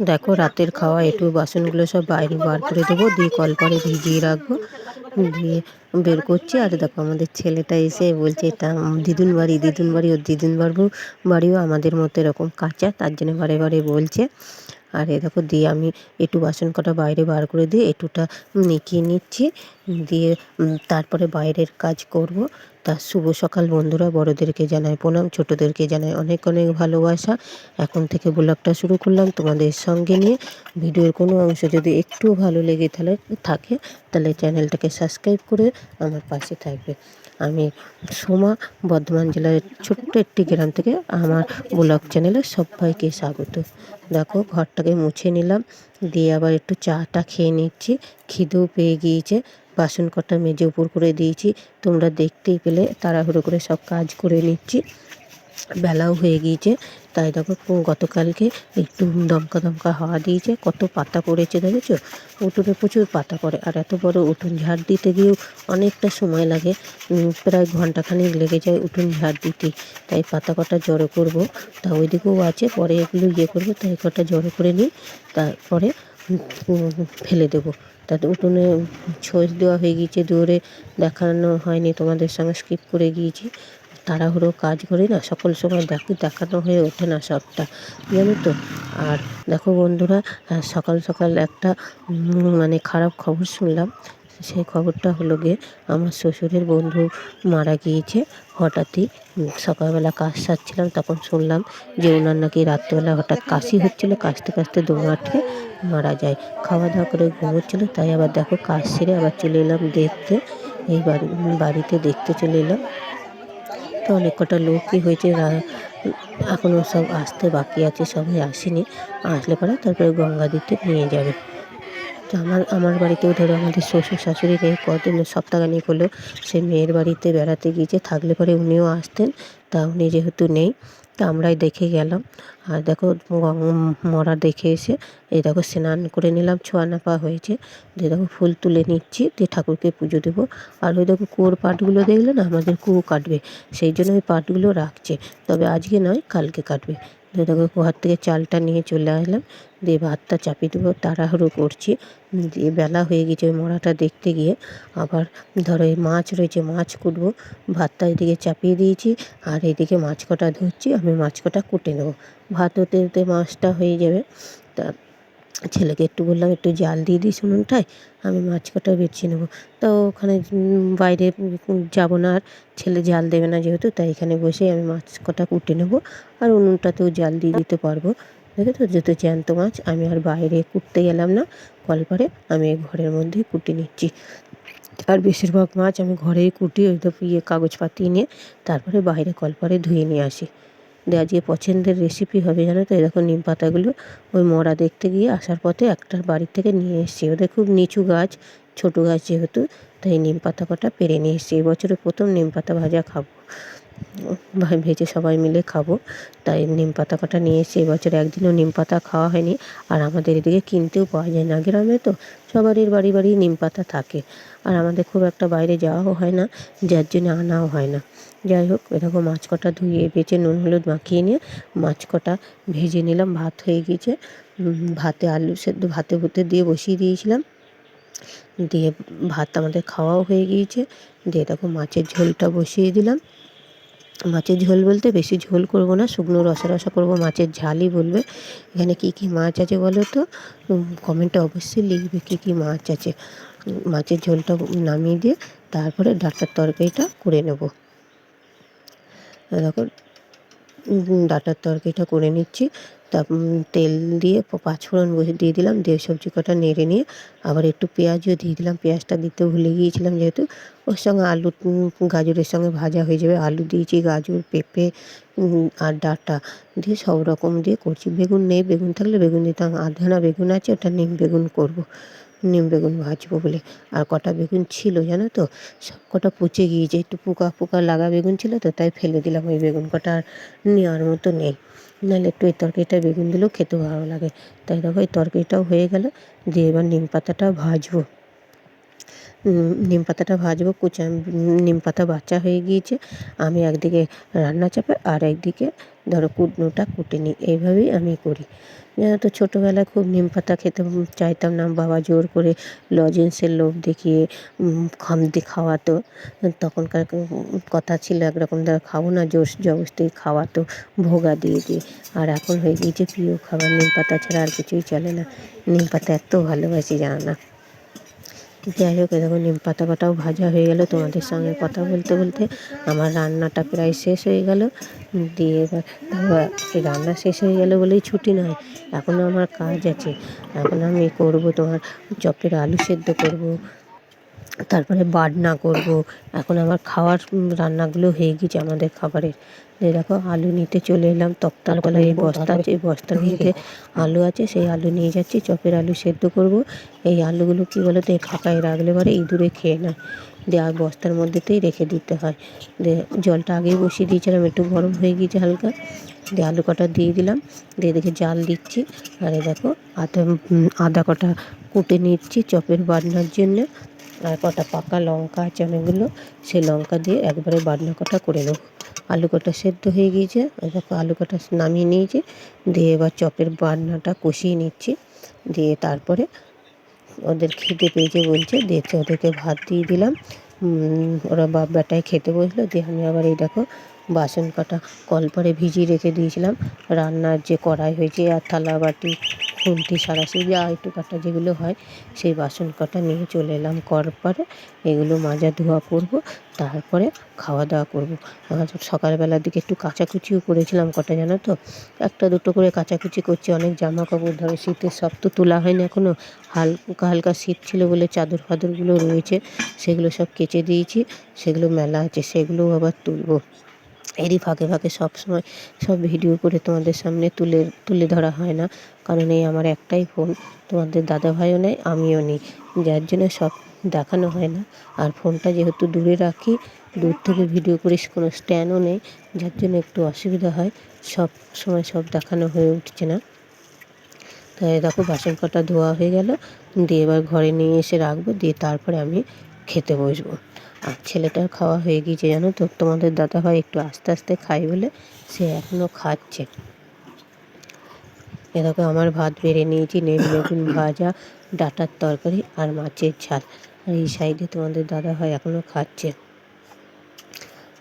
দেখো, রাতের খাওয়া একটু বাসনগুলো সব বাইরে বার করে দেবো। দিয়ে কল পরে ভিজিয়ে রাখব। দিয়ে বের করছি। আর দেখো, আমাদের ছেলেটা এসে বলছে এটা দিদুন বাড়ি দিদুন বাড়ি, ওর দিদুন বাড়িও বাড়িও আমাদের মতো এরকম কাঁচা। তার জন্য বারে বারে বলছে। আর এ দেখো, দিয়ে আমি একটু বাসন কটা বাইরে বার করে দিয়ে একটুটা নিকিয়ে নিচ্ছি। দিয়ে তারপরে বাইরের কাজ করব। তা শুভ সকাল বন্ধুরা, বড়োদেরকে জানাই প্রণাম, ছোটোদেরকে জানাই অনেক অনেক ভালোবাসা। এখন থেকে ব্লগটা শুরু করলাম তোমাদের সঙ্গে নিয়ে। ভিডিওর কোনো অংশ যদি একটু ভালো লেগে তাহলে থাকে, তাহলে চ্যানেলটাকে সাবস্ক্রাইব করে আমার পাশে থাকবে। আমি সোমা, বর্ধমান জেলার ছোট্ট একটি গ্রাম থেকে আমার ব্লগ চ্যানেলে সবাইকে স্বাগত। দেখো, ঘরটাকে মুছে নিলাম, দিয়ে আবার একটু চাটা খেয়ে নিচ্ছি। খিদেও পেয়ে গিয়েছে। বাসন কটা মেজে উপর করে দিয়েছি। তোমরা দেখতেই পেলে, তাড়াহুড়ো করে সব কাজ করে নিচ্ছি। বেলাও হয়ে গিয়েছে। তাই দেখো, গতকালকে একটু দমকা দমকা হাওয়া দিয়েছে। কত পাতা পড়েছে, দেখেছ? উঠোনে প্রচুর পাতা পড়ে। আর এত বড় উঠোন ঝাড় দিতে গিয়েও অনেকটা সময় লাগে। প্রায় ঘন্টাখানেক লেগে যায় উঠোন ঝাড় দিতে। তাই পাতা কটা জড়ো করব। তা ওইদিকেও আছে, পরে এগুলো ইয়ে করব, তাই কটা জড়ো করে নিই। তারপরে ফেলে দেবো। তাতে উঠোনে ছোঁচ দেওয়া হয়ে গিয়েছে, দৌড়ে দেখানো হয়নি, তোমাদের সঙ্গে স্কিপ করে গিয়েছি। তাড়াহুড়ো কাজ করি না, সকল সময় দেখো, দেখানো হয়ে ওঠে না সবটা জানো তো? আর দেখো বন্ধুরা সকাল সকাল একটা মানে খারাপ খবর শুনলাম। সেই খবরটা হলো গিয়ে, আমার শ্বশুরের বন্ধু মারা গিয়েছে, হঠাৎই সকালবেলা কাজ সারছিলাম, তখন শুনলাম যে ওনার নাকি রাত্রেবেলা হঠাৎ কাশি হচ্ছিল, কাশতে কাশতে দম আটকে মারা যায়। খাওয়া দাওয়া করে ঘুমোচ্ছিলো, তাই আবার দেখো কাজ সেরে আবার চলে এলাম দেখতে। এই বাড়ি, বাড়িতে দেখতে চলে এলাম। তো অনেক কটা লোকই হয়েছে এখনও সব আসতে বাকি আছে, সবাই আসেনি। আসলে পরে তারপরে গঙ্গা দিতে নিয়ে যাবে। তো আমার আমার বাড়িতেও ধরো আমাদের শ্বশুর শাশুড়ি নেই কদিন সপ্তাহখানেক হলো, সে মেয়ের বাড়িতে বেড়াতে গিয়েছে, থাকলে পরে উনিও আসতেন তা উনি যেহেতু নেই। তা আমরাই দেখে গেলাম। আর দেখো মরা দেখে এসে এই দেখো স্নান করে নিলাম, ছোঁয়া নাপা হয়েছে। দিয়ে দেখো ফুল তুলে নিচ্ছি, দিয়ে ঠাকুরকে পুজো দেবো। আর ওই দেখো কুয়োর পাটগুলো দেখলে না, আমাদের কুয়ো কাটবে। সেই জন্য ওই পাটগুলো রাখছে। তবে আজকে নয়, কালকে কাটবে। দিয়ে দেখো কুয়ার থেকে চালটা নিয়ে চলে আসলাম। দিয়ে ভাতটা চাপিয়ে দেবো, তাড়াহুড়ো করছি। দিয়ে বেলা হয়ে গেছে ওই মরাটা দেখতে গিয়ে। আবার ধরো এই মাছ রয়েছে, মাছ কুটবো। ভাতটা এদিকে চাপিয়ে দিয়েছি, আর এদিকে মাছ কটা ধরছি, আমি মাছ কটা কুটে নেব। ভাত হতে হতে মাছটা হয়ে যাবে। তা ছেলেকে একটু বললাম, একটু জাল দিয়ে দিস উনুনটায়, আমি মাছ কটা বেছে নেব। তো ওখানে বাইরে যাব না আর, ছেলে জাল দেবে না যেহেতু, তাই এখানে বসে আমি মাছ কটা কুটে নেব আর উনুনটাতেও জাল দিয়ে দিতে পারব। দেখে তো যেহেতু জ্যান্ত মাছ, আমি আর বাইরে কুটতে গেলাম না। কলপারে আমি ঘরের মধ্যেই কুটে নিচ্ছি। আর বেশিরভাগ মাছ আমি ঘরেই কুটি, ওই তো ইয়ে নিয়ে, তারপরে বাইরে কলপারে ধুয়ে নিয়ে আসি। দিয়ে আজকে পছন্দের রেসিপি হবে, জানো তো? এরকম নিম পাতাগুলো ওই মরা দেখতে গিয়ে আসার পথে একটা বাড়ির থেকে নিয়ে এসেছি। ওদের খুব নিচু গাছ, ছোটো গাছ যেহেতু, তাই নিম পাতা কটা পেরে নিয়ে এসেছি। এবছরে প্রথম নিম পাতা ভাজা খাব। ভেজে সবাই মিলে খাব। তাই নিম পাতা কটা নিয়ে এসে এবছর একদিনও নিম পাতা খাওয়া হয়নি। আর আমাদের এদিকে কিনতেও পাওয়া যায় না। গ্রামে তো সবারই বাড়ি বাড়ি নিম পাতা থাকে। আর আমাদের খুব একটা বাইরে যাওয়াও হয় না। যার জন্য আনাও হয় না। যাই হোক, এরকম মাছ কটা ধুয়ে বেছে নুন, হলুদ মাখিয়ে নিয়ে মাছ কটা ভেজে নিলাম। ভাত হয়ে গিয়েছে। ভাতে আলু সেদ্ধ, ভাতে ভুতে দিয়ে বসিয়ে দিয়েছিলাম। দিয়ে ভাত আমাদের খাওয়াও হয়ে গিয়েছে। দিয়ে দেখো মাছের ঝোলটা বসিয়ে দিলাম। মাছের ঝোল বলতে বেশি ঝোল করব না, শুকনো রসা রসা করব, মাছের ঝালই বলবে। এখানে কি কি মাছ আছে বলো তো? কমেন্টে অবশ্যই লিখবে কি কি মাছ আছে। মাছের ঝোলটা নামিয়ে দিয়ে তারপরে ডাটার তরকারিটা করে নেব। দেখো ডাটার তরকারিটা করে নিচ্ছি। তা তেল দিয়ে পাঁচফোড়ন বসে দিয়ে দিলাম, দিয়ে সবজি কটা নেড়ে নিয়ে আবার একটু পেঁয়াজও দিয়ে দিলাম। পেঁয়াজটা দিতে ভুলে গিয়েছিলাম যেহেতু, ওর সঙ্গে আলু গাজরের সঙ্গে ভাজা হয়ে যাবে। আলু দিয়েছি, গাজর, পেঁপে আর ডাটা দিয়ে সব রকম দিয়ে করছি। বেগুন নেই, বেগুন থাকলে বেগুন দিতাম। আধানা বেগুন আছে, ওটা নিম বেগুন করব। নিম বেগুন ভাজবো বলে। আর কটা বেগুন ছিল জানো তো, সব কটা পচে গিয়েছে। একটু পোকা পোকা লাগা বেগুন ছিল তো, তাই ফেলে দিলাম। ওই বেগুন কটা আর নেওয়ার মতো নেই। নাহলে একটু এই তরকারিটা বেগুন দিলেও খেতে ভালো লাগে। তাই দেখো এই তরকারিটাও হয়ে গেল, দিয়ে এবার নিম পাতাটা ভাজবো। নিম পাতাটা ভাজবো, কুচা নিম পাতা বাচ্চা হয়ে গিয়েছে। আমি একদিকে রান্না চাপে আর একদিকে ধরো কুটনোটা কুটে নিই। এইভাবেই আমি করি। জানো তো ছোটোবেলায় খুব নিম পাতা খেতে চাইতাম না। বাবা জোর করে লজেন্সের লোভ দেখিয়ে খামতি খাওয়াতো। তখনকার কথা ছিল একরকম, ধরো খাব না জোর জবরদস্তি খাওয়াতো, ভোগা দিয়ে দিয়ে। আর এখন হয়ে গিয়েছে প্রিয় খাবার। নিম পাতা ছাড়া আর কিছুই চলে না। নিম পাতা এত ভালোবাসি, জানো না। যাই হোক এরকম নিম পাতা পাতাও ভাজা হয়ে গেল। তোমাদের সঙ্গে কথা বলতে বলতে আমার রান্নাটা প্রায় শেষ হয়ে গেল। দিয়ে এবার রান্না শেষ হয়ে গেল বলেই ছুটি নয় এখনও আমার কাজ আছে। এখন আমি করব তোমার চপের আলু সেদ্ধ করব। তারপরে বাটনা করব। এখন আমার খাওয়ার রান্নাগুলো হয়ে গেছে আমাদের খাবারের। এই দেখো আলু নিতে চলে এলাম তক্তার কলা এই বস্তা আছে এই বস্তার মধ্যে আলু আছে সেই আলু নিয়ে যাচ্ছি চপের আলু সেদ্ধ করব। এই আলুগুলো কী বলো তো এই ফাঁকায় রাখলে পরে ইঁদুরে খেয়ে নেয়। দিয়ে আর বস্তার মধ্যেতেই রেখে দিতে হয়। দিয়ে জলটা আগেই বসিয়ে দিয়েছিলাম একটু গরম হয়ে গিয়েছে হালকা। দিয়ে আলু কটা দিয়ে দিলাম দিয়ে দেখে জাল দিচ্ছি। আর এই দেখো আদা আদা কটা কুটে নিচ্ছি চপের বাটনার জন্যে। আর কটা পাকা লঙ্কা আছে অনেকগুলো, সেই লঙ্কা দিয়ে একবারে বাটনা কটা করে নেব। আলু কটা সেদ্ধ হয়ে গিয়েছে দেখো আলু কটা নামিয়ে নিয়েছি। দিয়ে এবার চপের বাটনাটা কষিয়ে নিচ্ছি। দিয়ে তারপরে ওদের খেতে পেয়েছে বলছে দেখছে ওদেরকে ভাত দিয়ে দিলাম। ওরা বাপ বেটায় খেতে বসল, দিয়ে আমি আবার এই দেখো বাসন কটা কল পরে ভিজিয়ে রেখে দিয়েছিলাম। রান্নার যে কড়াই হয়েছে আর থালা বাটি খুন্তি সারাশি যা একটু কাটা যেগুলো হয়, সেই বাসন কটা নিয়ে চলে এলাম পরে এগুলো মাজা ধোয়া করব, তারপরে খাওয়া দাওয়া করব। সকালবেলার দিকে একটু কাচাকুচিও করেছিলাম কটা জানো তো? একটা দুটো করে কাচাকুচি করছি, অনেক জামা কাপড় ধরো, শীতের সব তো তোলা হয়নি এখনও হালকা হালকা শীত ছিল বলে চাদর ফাদরগুলো রয়েছে, সেগুলো সব কেচে দিয়েছি, সেগুলো মেলা আছে, সেগুলোও আবার তুলবো। এরই ফাঁকে ফাঁকে সবসময় সব ভিডিও করে তোমাদের সামনে তুলে তুলে ধরা হয় না। কারণ এই আমার একটাই ফোন তোমাদের দাদাভাইও নেই, আমিও নেই। যার জন্য সব দেখানো হয় না। আর ফোনটা যেহেতু দূরে রাখি, দূর থেকে ভিডিও করে কোনো স্ট্যান্ডও নেই, যার জন্য একটু অসুবিধা হয়। সব সময় সব দেখানো হয়ে উঠছে না। তাই দেখো বাসন কটা ধোয়া হয়ে গেল। দিয়ে এবার ঘরে নিয়ে এসে রাখব। দিয়ে তারপরে আমি খেতে বসবো। আর ছেলেটার খাওয়া হয়ে গিয়েছে, জানো তো? তোমাদের দাদাভাই একটু আস্তে আস্তে খাই বলে সে এখনও খাচ্ছে। এরকম আমার ভাত বেড়ে নিয়েছি নেম বেগুন ভাজা, ডাটার তরকারি আর মাছের ঝাল। আর এই সাইডে তোমাদের দাদা ভাই এখনও খাচ্ছে।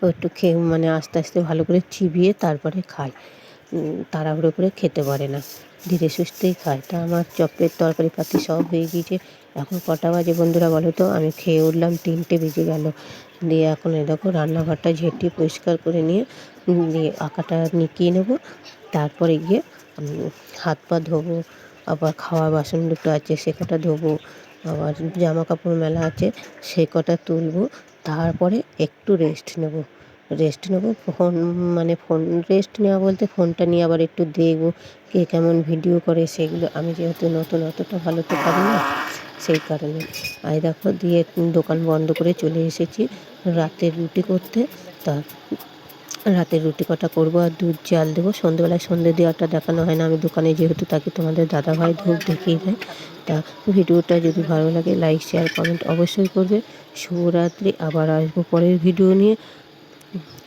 ও একটু খেয়ে মানে আস্তে আস্তে ভালো করে চিবিয়ে তারপরে খায়। তাড়াহুড়ো করে খেতে পারে না। ধীরে সুস্থেই খায়। তা আমার চপের তরকারি পাতি সব হয়ে গিয়েছে। এখন কটা বাজে বন্ধুরা বলো তো? আমি খেয়ে উঠলাম, তিনটে বেজে গেল। দিয়ে এখন এ দেখো রান্নাঘরটা ঝেঁটিয়ে পরিষ্কার করে নিয়ে দিয়ে আঁকাটা নিকিয়ে নেব। তারপরে গিয়ে হাত পা ধোবো, আবার খাওয়া বাসন দুটো আছে সে কটা ধোবো, আবার জামা কাপড় মেলা আছে সে কটা তুলবো, তারপরে একটু রেস্ট নেব। রেস্ট নেব ফোন মানে ফোন রেস্ট নেওয়া বলতে ফোনটা নিয়ে আবার একটু দেখব কে কেমন ভিডিও করে সেগুলো। আমি যেহেতু নতুন অতটা ভালো তো পারি না, সেই কারণে। আর দেখো দিয়ে দোকান বন্ধ করে চলে এসেছি রাতের রুটি করতে। তা রাতের রুটি কটা করব আর দুধ, জাল দেবো। সন্ধ্যেবেলায় সন্ধ্যে দেওয়াটা দেখানো হয় না। আমি দোকানে যেহেতু থাকি, তোমাদের দাদাভাই ধূপ দেখিয়ে দেয়। তা ভিডিওটা যদি ভালো লাগে লাইক শেয়ার কমেন্ট অবশ্যই করবে। শুভরাত্রি। আবার আসব পরের ভিডিও নিয়ে।